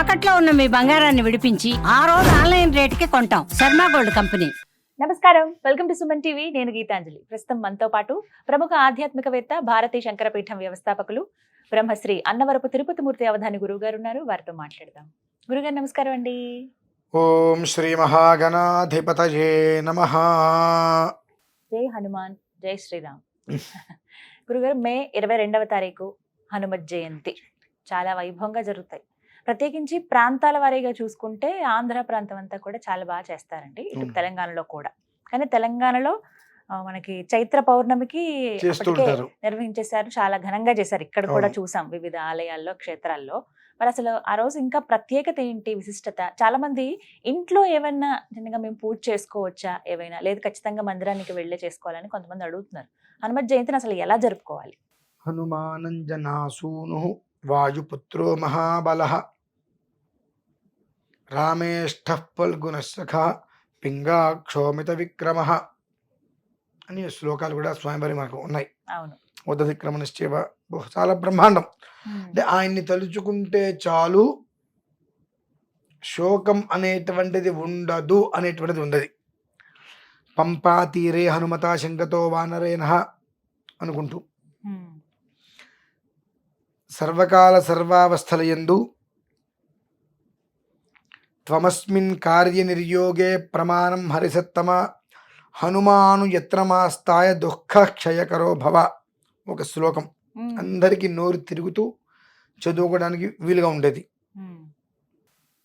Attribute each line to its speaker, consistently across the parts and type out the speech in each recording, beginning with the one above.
Speaker 1: తాకట్లో ఉన్న మీ బంగారాన్ని విడిపించి ఆ రోజు ఆన్లైన్ రేటుకి కొంటాం. Sharma gold company.
Speaker 2: నమస్కారం. Welcome to Suman TV. నేను గీతాంజలి. ప్రస్తుతం మనతో పాటు ప్రముఖ ఆధ్యాత్మికవేత్త భారతీ శంకరపీఠం వ్యవస్థాపకులు బ్రహ్మశ్రీ అన్నవరపు తిరుపతిమూర్తి అవధాని గురువు గారు ఉన్నారు. వారితో మాట్లాడదాం. గురుగారు నమస్కారం అండి.
Speaker 3: ఓం శ్రీ మహాగణాధిపతయే నమ.
Speaker 2: జై హనుమాన్ జై శ్రీరామ్. గురుగారు మే ఇరవై రెండవ తారీఖు హనుమత్ జయంతి. చాలా వైభవంగా జరుగుతాయి. ప్రత్యేకించి ప్రాంతాల వారీగా చూసుకుంటే ఆంధ్ర ప్రాంతం అంతా కూడా చాలా బాగా చేస్తారండి. ఇటు. తెలంగాణలో కూడా. కానీ తెలంగాణలో మనకి చైత్ర పౌర్ణమికి నిర్వహించేశారు. చాలా ఘనంగా చేశారు. ఇక్కడ కూడా. చూసాం వివిధ ఆలయాల్లో క్షేత్రాల్లో. మరి అసలు ఆ రోజు ఇంకా ప్రత్యేకత ఏంటి విశిష్టత? చాలా మంది ఇంట్లో ఏమైనా చిన్నగా మేము పూజ చేసుకోవచ్చా ఏవైనా? లేదు ఖచ్చితంగా మందిరానికి వెళ్ళే చేసుకోవాలని కొంతమంది అడుగుతున్నారు. హనుమత్ జయంతిని అసలు ఎలా జరుపుకోవాలి?
Speaker 3: హనుమానంజనాసూను వాయుపుత్రో మహాబల రామేష్ఠ ఫల్గుణసఖ పింగాక్షోమిత విక్రమ అని శ్లోకాలు కూడా స్వామివారి మనకు ఉన్నాయి.
Speaker 2: అవును.
Speaker 3: ఉద విక్రమనిశ్చేవ బహు చాలా బ్రహ్మాండం అంటే ఆయన్ని తలుచుకుంటే చాలు శోకం అనేటువంటిది ఉండదు అనేటువంటిది ఉండదు. పంపా తీరే హనుమత శంకతో వానరేన అనుకుంటూ. సర్వకాల సర్వావస్థల యందు త్వమస్మిన్ కార్యనిర్యోగే ప్రమాణం హరిసత్తమ హనుమాను యత్నమాస్తాయ దుఃఖ క్షయకరో భవ ఒక శ్లోకం. అందరికీ నోరు తిరుగుతూ చదువుకోవడానికి వీలుగా ఉండేది.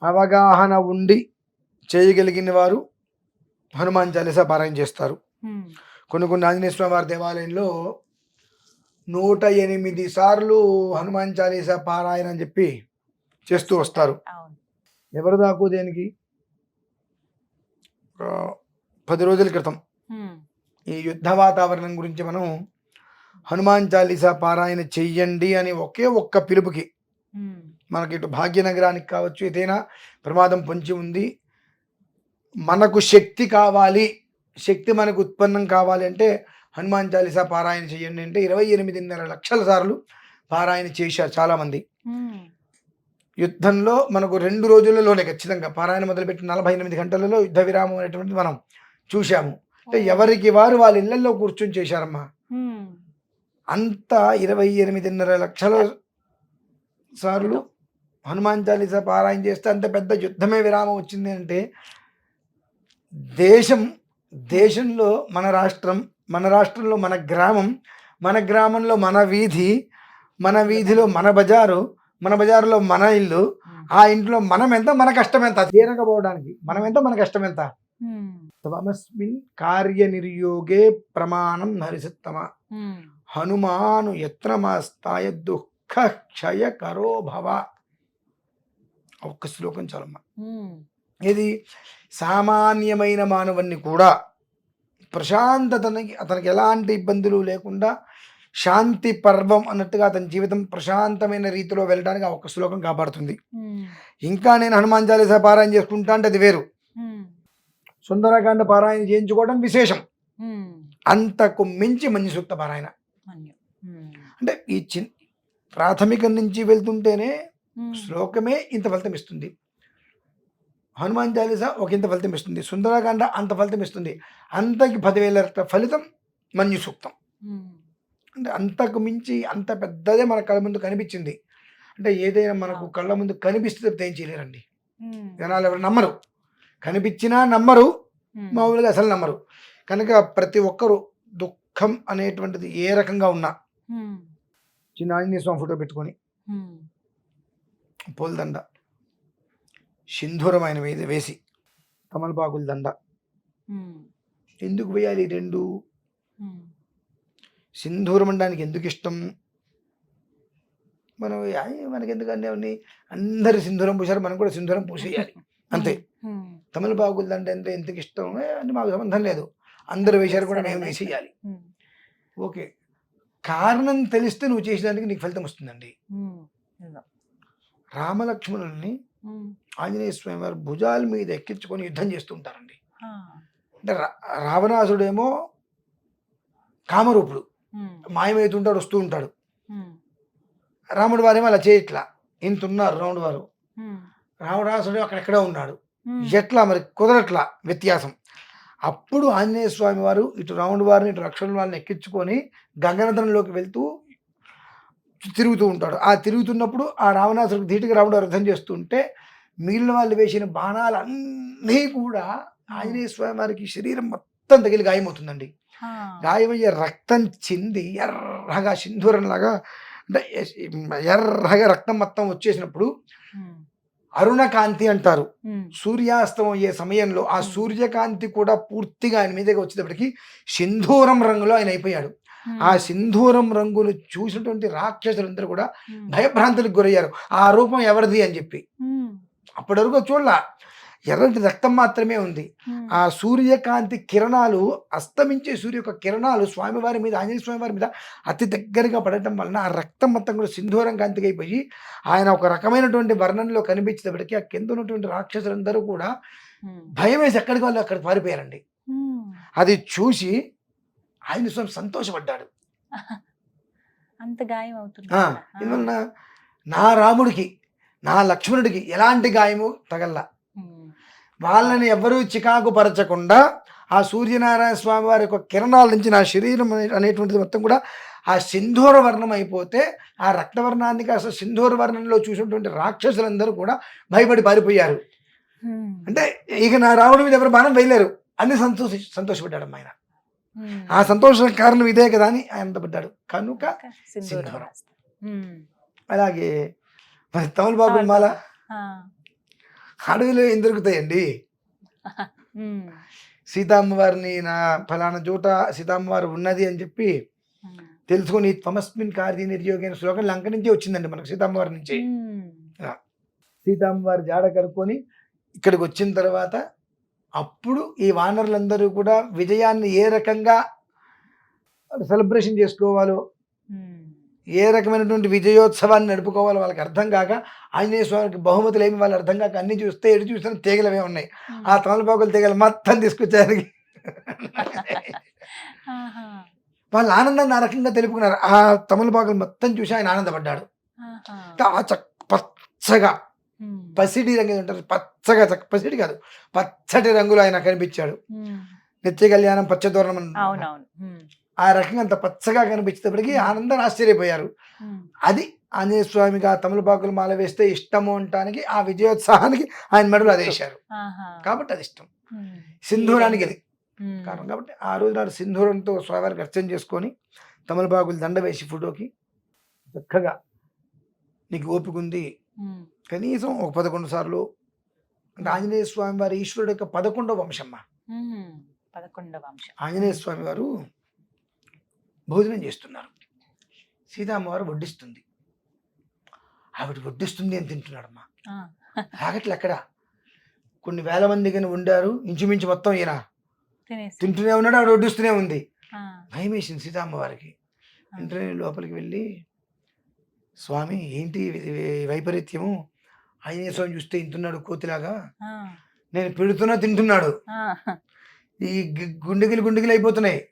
Speaker 3: అవగాహన ఉండి చేయగలిగిన వారు హనుమాన్ చాలీసా పారాయణ చేస్తారు. కొన్ని కొన్ని ఆంజనేయ స్వామి వారి దేవాలయంలో నూట ఎనిమిది సార్లు హనుమాన్ చాలీసా పారాయణ అని చెప్పి చేస్తూ వస్తారు. ఎవరు దాకు దేనికి? పది రోజుల క్రితం. ఈ యుద్ధ వాతావరణం గురించి మనం హనుమాన్ చాలీసా పారాయణ చెయ్యండి అని ఒకే ఒక్క పిలుపుకి. మనకి ఇటు భాగ్యనగరానికి కావచ్చు ఏదైనా ప్రమాదం పొంచి ఉంది. మనకు శక్తి కావాలి శక్తి మనకు ఉత్పన్నం కావాలి అంటే హనుమాన్ చాలీసా పారాయణ చేయండి అంటే ఇరవై ఎనిమిదిన్నర లక్షల సార్లు పారాయణ చేశారు చాలామంది. యుద్ధంలో మనకు రెండు రోజులలోనే ఖచ్చితంగా పారాయణ మొదలుపెట్టి నలభై ఎనిమిది గంటలలో యుద్ధ విరామం అనేటువంటిది మనం చూశాము అంటే ఎవరికి వారు వాళ్ళ ఇళ్ళలో కూర్చొని చేశారమ్మా. అంత ఇరవై ఎనిమిదిన్నర లక్షల సార్లు హనుమాన్ చాలీసా పారాయణ చేస్తే అంత పెద్ద యుద్ధమే విరామం వచ్చింది అంటే దేశం దేశంలో మన రాష్ట్రం మన రాష్ట్రంలో మన గ్రామం మన గ్రామంలో మన వీధి మన వీధిలో మన బజారు మన బజారులో మన ఇల్లు. ఆ ఇంట్లో మనం ఎంత మన కష్టం ఎంత తీరకపోవడానికి మనం ఎంత మన కష్టం ఎంత
Speaker 2: ఉమ్.
Speaker 3: త్వమస్మిన్ కార్యనిర్యోగే ప్రమాణం హరిసత్తమ
Speaker 2: ఉమ్.
Speaker 3: హనుమాను యత్నమాస్తాయ దుఃఖ క్షయ కరో భవ ఒక్క శ్లోకం చాలమ్మా. ఇది సామాన్యమైన మానవుణ్ణి కూడా ప్రశాంతతనికి అతనికి ఎలాంటి ఇబ్బందులు లేకుండా శాంతి పర్వం అన్నట్టుగా అతని జీవితం ప్రశాంతమైన రీతిలో వెళ్ళడానికి ఆ ఒక్క శ్లోకం కాపాడుతుంది. ఇంకా నేను హనుమాన్ చాలీసా పారాయణ చేసుకుంటా అంటే అది వేరు. సుందరకాండ పారాయణ చేయించుకోవడం విశేషం. అంతకు మించి మంచి సూక్త పారాయణ. అంటే ఈ చిన్ ప్రాథమికం నుంచి వెళ్తుంటేనే. శ్లోకమే ఇంత ఫలితం ఇస్తుంది హనుమాన్ చాలీసా? ఒక ఇంత ఫలితం ఇస్తుంది. సుందరకాండ అంత ఫలితం ఇస్తుంది. అంతకి పదివేల ఫలితం మన్యు సూక్తం. అంటే అంతకు మించి అంత పెద్దదే మన కళ్ళ ముందు కనిపించింది. అంటే ఏదైనా మనకు కళ్ళ ముందు కనిపిస్తే తప్పితే ఏం చేయలేరండి. జనాలు ఎవరు నమ్మరు. కనిపించినా నమ్మరు. మామూలుగా అసలు నమ్మరు. కనుక ప్రతి ఒక్కరూ దుఃఖం అనేటువంటిది ఏ రకంగా ఉన్నా. చిన్న ఆంజనేయ స్వామి ఫోటో పెట్టుకొని. పూలదండ సింధూరమైన వేసి వేసి తమలపాకుల దండ. ఎందుకు వేయాలి రెండు. సింధూరం అనడానికి ఎందుకు ఇష్టం? మనం "ఆయ్, మనకి ఎందుకు అన్నీ అవన్నీ? అందరు సింధూరం పూసారు మనం కూడా సింధూరం పూసేయాలి. అంతే. తమలపాకుల దండ అంటే ఎందుకు ఇష్టం? "ఏ, అంటే మాకు సంబంధం లేదు. అందరు వేశారు కూడా మేము వేసేయాలి. ఓకే. కారణం తెలిస్తే నువ్వు చేసేదానికి నీకు ఫలితం వస్తుందండి. రామలక్ష్మణుల్ని. ఆంజనేయ స్వామి వారు భుజాల మీద ఎక్కించుకొని యుద్ధం చేస్తూ ఉంటారండి
Speaker 2: ఆ.
Speaker 3: అంటే రావణాసుడేమో కామరూపుడు
Speaker 2: ఉమ్.
Speaker 3: మాయమవుతుంటాడు వస్తూ ఉంటాడు. రాముడు వారేమో అలా చేయట్లా ఇంత ఉన్నారు రాముడు వారు. రావణాసుడు అక్కడెక్కడ ఉన్నాడు. ఎట్లా మరి కుదరట్లా వ్యత్యాసం అప్పుడు ఆంజనేయ స్వామి వారు ఇటు రాముడు వారిని ఇటు రక్షణ వారిని ఎక్కించుకొని గగనతనంలోకి వెళ్తూ తిరుగుతూ ఉంటాడు ఆ తిరుగుతున్నప్పుడు ఆ రావణాసుడికి ధీటుగా రాముడు అర్థం చేస్తుంటే మిగిలిన వాళ్ళు వేసిన బాణాలన్నీ కూడా ఆంజనేయ స్వామి వారికి శరీరం మొత్తం తగిలి గాయమవుతుందండి. గాయమయ్యే రక్తం చింది ఎర్రగా సింధూరంలాగా అంటే ఎర్రగా రక్తం మొత్తం వచ్చేసినప్పుడు. అరుణకాంతి అంటారు
Speaker 2: ఉమ్.
Speaker 3: సూర్యాస్తం అయ్యే సమయంలో ఆ. సూర్యకాంతి కూడా పూర్తిగా ఆయన మీదకి వచ్చేటప్పటికి సింధూరం రంగులో ఆయన అయిపోయాడు. ఆ సింధూరం రంగును చూసినటువంటి రాక్షసులందరూ కూడా. భయభ్రాంతులకు గురయ్యారు ఆ రూపం ఎవరిది అని చెప్పి. అప్పటి వరకు చూడలా ఎర్రటి రక్తం మాత్రమే ఉంది. ఆ సూర్యకాంతి కిరణాలు అస్తమించే సూర్య యొక్క కిరణాలు స్వామివారి మీద ఆంజనేయ స్వామి వారి మీద అతి దగ్గరగా పడటం వలన ఆ రక్తం మొత్తం కూడా సింధూరం కాంతికి అయిపోయి ఆయన ఒక రకమైనటువంటి వర్ణనలో కనిపించేటప్పటికీ ఆ కింద ఉన్నటువంటి రాక్షసులందరూ కూడా. భయం వేసి ఎక్కడికి వాళ్ళు అక్కడికి పారిపోయారండి. అది చూసి ఆయన స్వామి సంతోషపడ్డాడు
Speaker 2: అంత గాయం అవుతుంది అక్కడ.
Speaker 3: నా రాముడికి నా లక్ష్మణుడికి ఎలాంటి గాయము తగల్లా. వాళ్ళని ఎవరూ చికాకు పరచకుండా ఆ సూర్యనారాయణ స్వామి వారి యొక్క కిరణాల నుంచి నా శరీరం అనే- అనేటువంటిది మొత్తం కూడా ఆ సింధూర వర్ణం అయిపోతే ఆ రక్తవర్ణాన్ని కాస్త సింధూర వర్ణంలో చూసినటువంటి రాక్షసులందరూ కూడా భయపడి పారిపోయారు. అంటే ఇక నా రాముడి మీద ఎవరు బాణం వేయలేరు అన్ని సంతోషి సంతోషపడ్డాడు ఆయన. ఆ సంతోషం కారణం ఇదే కదా అని ఆయన పడ్డాడు కనుక
Speaker 2: సింధూరం.
Speaker 3: అలాగే మరి తమలపాకుల మాల. అడవిలో ఏం దొరుకుతాయండి. సీతామ్మవారిని నా ఫలానా చోట సీతామ్మవారు ఉన్నది అని చెప్పి. తెలుసుకొని తమస్మిన్ కార్య నిర్యోగైన శ్లోకం లంక నుంచి వచ్చిందండి మనకు సీతామ్మవారి నుంచి. సీతామ్మవారి జాడ కనుక్కొని ఇక్కడికి వచ్చిన తర్వాత అప్పుడు ఈ వానరులందరూ కూడా విజయాన్ని ఏ రకంగా సెలబ్రేషన్ చేసుకోవాలో. ఏ రకమైనటువంటి విజయోత్సవాన్ని నడుపుకోవాలో వాళ్ళకి అర్థం కాక ఆంజనేయ స్వామికి బహుమతులు ఏమి వాళ్ళు అర్థం కాక అన్ని చూస్తే ఎటు చూస్తే తీగలవే ఉన్నాయి ఆ తమలపాకులు తీగలు మొత్తం తీసుకొచ్చారు. వాళ్ళ ఆనందాన్ని ఆ రకంగా తెలుపుకున్నారు ఆ తమలపాకులు మొత్తం చూసి ఆయన ఆనందపడ్డాడు. ఆ చక్ పచ్చగా. పసిడి రంగు ఉంటారు పచ్చగా చక్క పసిడి కాదు పచ్చటి రంగులో ఆయన కనిపించాడు. నిత్య కళ్యాణం పచ్చదోరణం. ఆ రకంగా అంత పచ్చగా కనిపించేటప్పటికి ఆనందం ఆశ్చర్యపోయారు. అది ఆంజనేయ స్వామికి ఆ తమలపాకులు మాల వేస్తే ఇష్టము అంటానికి ఆ విజయోత్సాహానికి ఆయన మెడలు అది వేశారు
Speaker 2: ఆహా.
Speaker 3: కాబట్టి అది ఇష్టం. సింధూరానికి అది. కారణం కాబట్టి ఆ రోజు నాడు సింధూరంతో స్వామివారికి అర్చన చేసుకొని తమలపాకులు దండ వేసి ఫోటోకి చక్కగా నీకు ఓపిక ఉంది. కనీసం ఒక పదకొండు సార్లు అంటే ఆంజనేయ స్వామి వారి ఈశ్వరుడు యొక్క పదకొండవ వంశమ్మ.
Speaker 2: పదకొండవ అంశం
Speaker 3: ఆంజనేయ స్వామి వారు భోజనం చేస్తున్నారు. సీతామ్మవారు వడ్డిస్తుంది. ఆవిడ వడ్డిస్తుంది అని తింటున్నాడమ్మా.
Speaker 2: ఆ.
Speaker 3: ఆగట్లు ఎక్కడ కొన్ని వేల మంది కానీ ఉండారు ఇంచుమించు మొత్తం ఈయన తింటూనే ఉన్నాడు ఆవిడ వడ్డిస్తూనే ఉంది. భయం వేసింది సీతామ్మవారికి. వెంటనే లోపలికి వెళ్ళి స్వామి ఏంటి వైపరీత్యము? ఆంజనేయ స్వామి చూస్తే ఇంటున్నాడు కోతిలాగా. నేను పెడుతున్నా తింటున్నాడు. ఈ గుండెగిలి గుండెగిలి అయిపోతున్నాయి.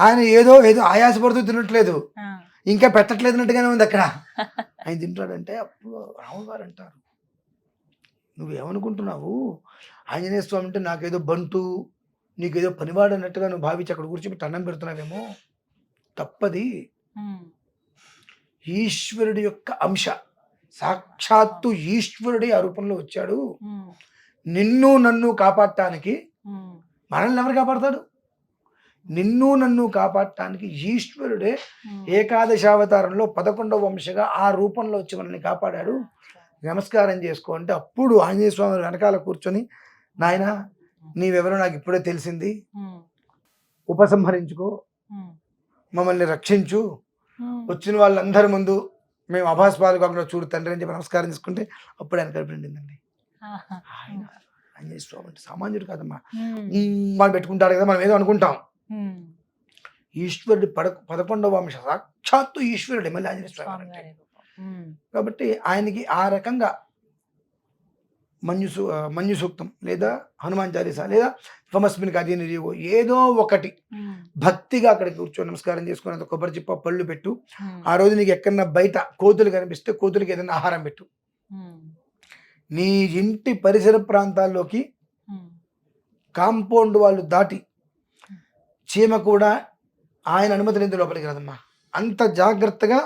Speaker 3: ఆయన ఏదో ఏదో ఆయాసపడుతూ తినట్లేదు. ఇంకా పెట్టట్లేదు అన్నట్టుగానే ఉంది అక్కడ. ఆయన తింటాడంటే అప్పుడు రాముడు గారు అంటారు. నువ్వేమనుకుంటున్నావు? ఆంజనేయ స్వామి అంటే నాకేదో బంటు నీకేదో పనివాడు అన్నట్టుగా నువ్వు భావించి అక్కడ కూర్చోబెట్టి అన్నం పెడుతున్నావేమో? తప్పది. ఈశ్వరుడి యొక్క అంశ. సాక్షాత్తు ఈశ్వరుడి ఆ రూపంలో వచ్చాడు. నిన్ను నన్ను కాపాడటానికి. మనల్ని ఎవరు కాపాడతాడు? నిన్ను నన్ను కాపాడటానికి ఈశ్వరుడే
Speaker 2: ఉమ్.
Speaker 3: ఏకాదశావతారంలో పదకొండవ వంశగా ఆ రూపంలో వచ్చి మనల్ని కాపాడాడు నమస్కారం చేసుకో అంటే అప్పుడు ఆంజనేయ స్వామి వెనకాల కూర్చొని నాయన నీవెవరో నాకు ఇప్పుడే తెలిసింది
Speaker 2: ఉమ్.
Speaker 3: ఉపసంహరించుకో. మమ్మల్ని రక్షించు. వచ్చిన వాళ్ళందరి ముందు మేము అభాస్పాలు కాకుండా చూడు తండ్రి అని చెప్పి నమస్కారం చేసుకుంటే అప్పుడు ఆయన
Speaker 2: ఆహా.
Speaker 3: ఆయన ఆంజనేయ స్వామి అంటే సామాన్యుడు కాదమ్మా వాళ్ళు పెట్టుకుంటాడు కదా మనం ఏదో అనుకుంటాం. ఈశ్వరుడి పద పదకొండవ వంశ సాక్షాత్తు ఈశ్వరుడే మళ్ళీ ఆంజనేయ స్వామి. కాబట్టి ఆయనకి ఆ రకంగా సూ మంజు సూక్తం లేదా హనుమాన్ చాలీసా లేదా త్వమస్మిన్ కథ నిర్యోగో ఏదో ఒకటి. భక్తిగా అక్కడికి కూర్చొని నమస్కారం చేసుకుని కొబ్బరి చిప్ప పళ్ళు పెట్టు. ఆ రోజు నీకు ఎక్కడన్నా బయట కోతులు కనిపిస్తే కోతులకి ఏదైనా ఆహారం పెట్టు. నీ ఇంటి పరిసర ప్రాంతాల్లోకి కాంపౌండ్ వాళ్ళు దాటి చీమ కూడా ఆయన అనుమతి లేని లోపలికి రాదమ్మా అంత జాగ్రత్తగా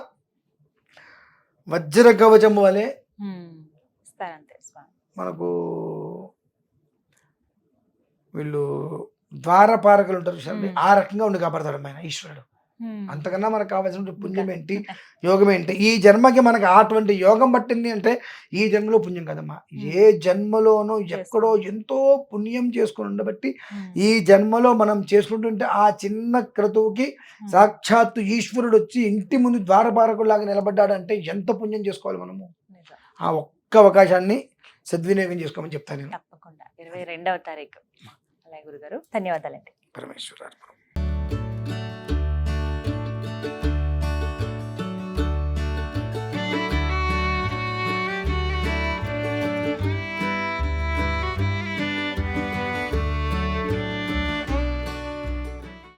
Speaker 3: వజ్ర కవచము వలె మనకు వీళ్ళు ద్వారపారకులు ఉంటారు. ఆ రకంగా ఉండి కాపాడతాడు ఆయన ఈశ్వరుడు. అంతకన్నా మనకు కావాల్సిన పుణ్యం ఏంటి? యోగం ఏంటి? ఈ జన్మకి మనకు అటువంటి యోగం పట్టింది అంటే ఈ జన్మలో పుణ్యం కదమ్మా. ఏ జన్మలోనో ఎక్కడో ఎంతో పుణ్యం చేసుకుని ఉండబట్టి ఈ జన్మలో మనం చేసుకుంటుంటే ఆ చిన్న క్రతువుకి. సాక్షాత్తు ఈశ్వరుడు వచ్చి ఇంటి ముందు ద్వారపారకులాగా నిలబడ్డాడంటే ఎంత పుణ్యం చేసుకోవాలి మనము. ఆ ఒక్క అవకాశాన్ని సద్వినియోగం చేసుకోమని చెప్తాను నేను.
Speaker 2: తప్పకుండా. ఇరవై రెండవ తారీఖు. అలాగే గురుగారు. ధన్యవాదాలండి.
Speaker 3: పరమేశ్వర